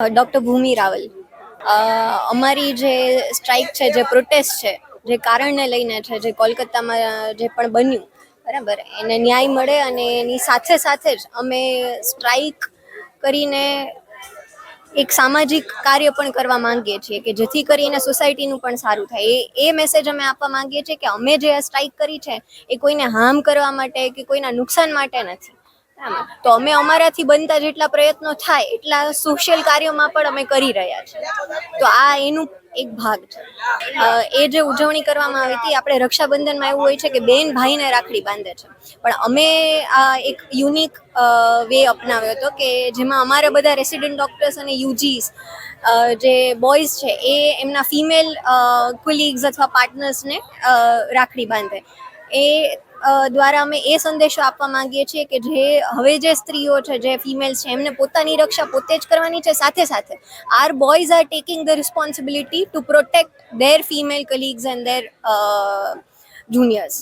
Doctor ભૂમિ રાવલ. અમારી જે strike છે, જે પ્રોટેસ્ટ છે, જે કારણને લઈને છે, જે કોલકાતામાં જે પણ બન્યું, બરાબર, એને ન્યાય મળે અને એની સાથે સાથે જ અમે સ્ટ્રાઇક કરીને એક સામાજિક કાર્ય પણ કરવા માંગીએ છીએ કે જેથી કરીને સોસાયટીનું પણ સારું થાય. એ એ મેસેજ અમે આપવા માંગીએ છીએ કે અમે જે આ સ્ટ્રાઇક કરી છે, એ કોઈને હાર્મ કરવા માટે કે કોઈના નુકસાન માટે નથી. તો અમે અમારાથી બનતા જેટલા પ્રયત્નો થાય, એટલા સોશિયલ કાર્યોમાં પણ અમે કરી રહ્યા છીએ. તો આ એનું એક ભાગ છે. એ જે ઉજવણી કરવામાં આવી હતી, આપણે રક્ષાબંધનમાં એવું હોય છે કે બેન ભાઈને રાખડી બાંધે છે. પણ અમે આ એક યુનિક વે અપનાવ્યો હતો કે જેમાં અમારા બધા રેસિડેન્ટ ડોક્ટર્સ અને યુજીસ જે બોયઝ છે, એ એમના ફિમેલ કુલીગ્સ અથવા પાર્ટનર્સને રાખડી બાંધે. એ દ્વારા અમે એ સંદેશો આપવા માંગીએ છીએ કે જે હવે જે સ્ત્રીઓ છે, જે ફિમેલ્સ છે, એમને પોતાની રક્ષા પોતે જ કરવાની છે. સાથે સાથે are boys are taking the responsibility to protect their female colleagues and their juniors